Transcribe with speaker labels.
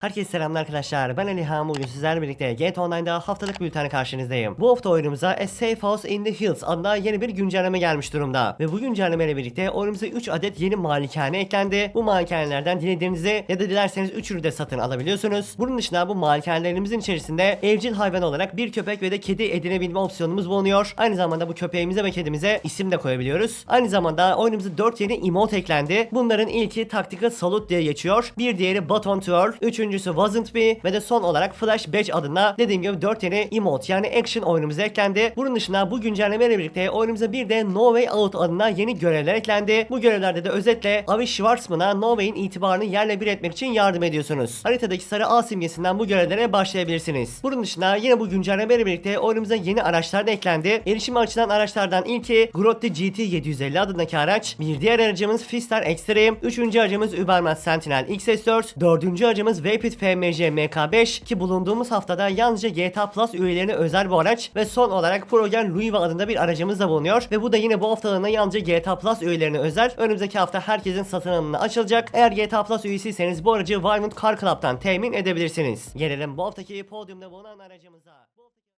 Speaker 1: Herkese selamlar arkadaşlar. Ben Alihan. Bugün sizlerle birlikte GTA Online'da haftalık bültenle karşınızdayım. Bu hafta oyunumuza A Safe House in the Hills adında yeni bir güncelleme gelmiş durumda. Ve bu güncellemeyle birlikte oyunumuza 3 adet yeni malikane eklendi. Bu malikanelerden dilediğinizi ya da dilerseniz üçünü de satın alabiliyorsunuz. Bunun dışında bu malikanelerimizin içerisinde evcil hayvan olarak bir köpek ve de kedi edinebilme opsiyonumuz bulunuyor. Aynı zamanda bu köpeğimize ve kedimize isim de koyabiliyoruz. Aynı zamanda oyunumuza 4 yeni emote eklendi. Bunların ilki Tactical Salute diye geçiyor. Bir diğeri Button Twirl. Üçüncüsü Wasn't Me ve de son olarak Flash Badge adına dediğim gibi 4 yeni emote yani action oyunumuza eklendi. Bunun dışında bu güncellemeyle birlikte oyunumuza bir de No Way Out adına yeni görevler eklendi. Bu görevlerde de özetle Avi Schwartzman'a No Way'in itibarını yerle bir etmek için yardım ediyorsunuz. Haritadaki sarı A simgesinden bu görevlere başlayabilirsiniz. Bunun dışında yine bu güncellemeyle birlikte oyunumuza yeni araçlar da eklendi. Erişime açılan araçlardan ilki Grotte GT 750 adındaki araç. Bir diğer aracımız Fister Extreme. Üçüncü aracımız Uberman Sentinel XS4. Dördüncü aracımız Vapid FMC MK5 ki bulunduğumuz haftada yalnızca GTA Plus üyelerine özel bu araç ve son olarak Progen Luiva adında bir aracımız da bulunuyor ve bu da yine bu haftalığına yalnızca GTA Plus üyelerine özel. Önümüzdeki hafta herkesin satın alımına açılacak. Eğer GTA Plus üyesiyseniz bu aracı Violent Car Club'tan temin edebilirsiniz. Gelelim bu haftaki podyumda bulunan aracımıza.